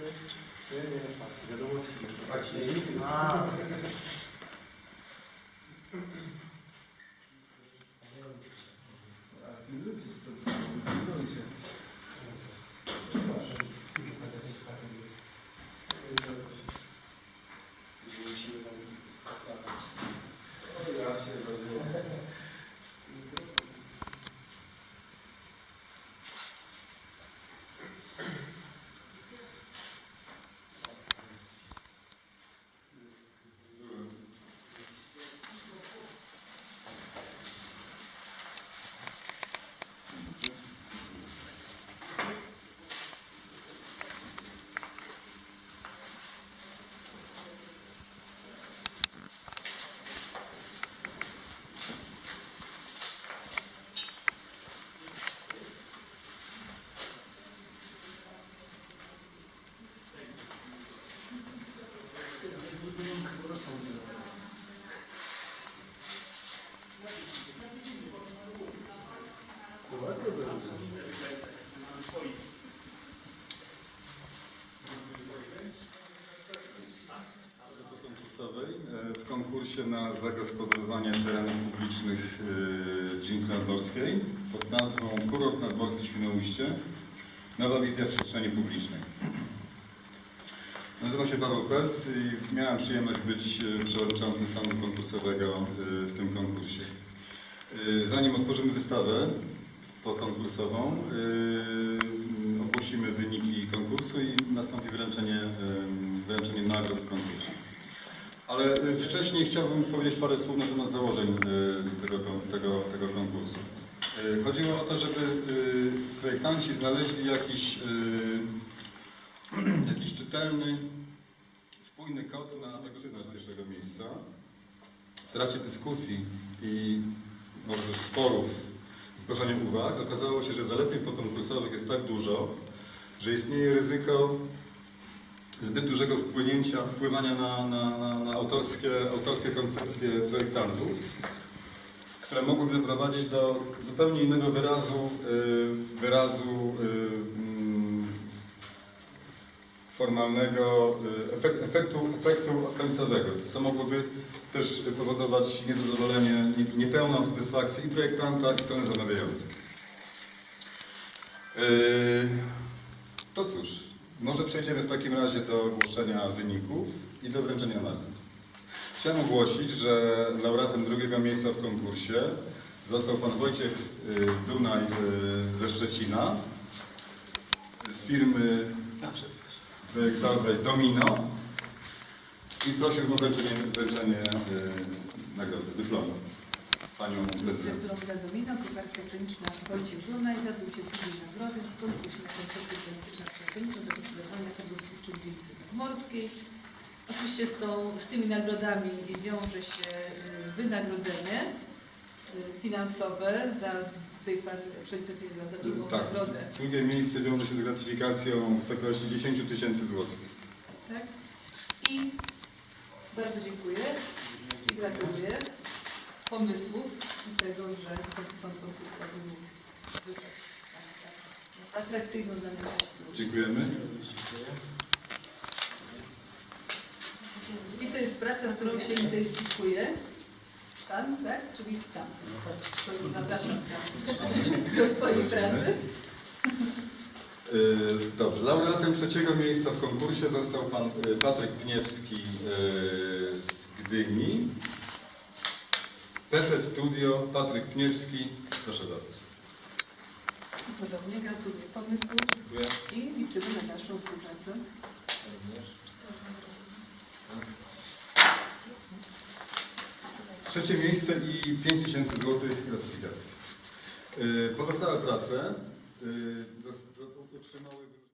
Я думаю, что... konkursie na zagospodarowanie terenów publicznych e, Dżins Nadmorskiej pod nazwą Kurort Nadmorski Świnoujście Nowa wizja przestrzeni publicznej. Nazywam się Paweł Pels i miałem przyjemność być e, przewodniczącym sądu konkursowego e, w tym konkursie. Zanim otworzymy wystawę pokonkursową, ogłosimy wyniki konkursu i nastąpi wręczenie, wręczenie nagród w konkursie. Ale e, wcześniej chciałbym powiedzieć parę słów na temat założeń e, tego, tego, tego konkursu. E, Chodziło o to, żeby projektanci znaleźli jakiś, jakiś czytelny, spójny kod na zagospodarowanie pierwszego miejsca. W trakcie dyskusji i może też sporów, zgłaszania uwag, okazało się, że zaleceń pokonkursowych jest tak dużo, że istnieje ryzyko zbyt dużego wpłynięcia, wpływania na, na, na, na autorskie, autorskie koncepcje projektantów, które mogłyby doprowadzić do zupełnie innego wyrazu, y, wyrazu y, mm, formalnego y, efek, efektu, efektu końcowego, co mogłoby też powodować niezadowolenie, nie- niepełną satysfakcję i projektanta, i strony zamawiającej. To cóż, może przejdziemy w takim razie do ogłoszenia wyników i do wręczenia nagród. Chciałem ogłosić, że laureatem drugiego miejsca w konkursie został pan Wojciech y, Dunaj y, ze Szczecina z firmy projektowej Domino i prosiłbym o wręczenie, wręczenie y, nagrody, dyplomu. Panią prezydent. Dyplom dla Domino, koperta kliniczna Wojciech Dunaj za udział drugiej nagrody w konkursie morskiej. Oczywiście z, tą, z tymi nagrodami wiąże się y, wynagrodzenie y, finansowe za tej przewodniczącej za drugą Tak, nagrodę. drugie miejsce wiąże się z gratyfikacją w wysokości 10 tysięcy złotych. Tak? I bardzo dziękuję i gratuluję pomysłów i tego, że sąd konkursowy mógł wybrać taką pracę atrakcyjną dla nas. Dziękujemy. I to jest praca, z którą się identyfikuje. Pan, tak? Czyli stan. To Zapraszam do swojej pracy. Yy, Dobrze, laureatem trzeciego miejsca w konkursie został pan yy, Patryk Pniewski yy, z Gdyni. PP Studio, Patryk Pniewski, proszę bardzo. Podobnie gratuluję pomysłu Dziękuję. i liczymy na naszą współpracę. Trzecie miejsce i 5 tysięcy złotych gratyfikacji. Yy, Pozostałe prace zas- otrzymały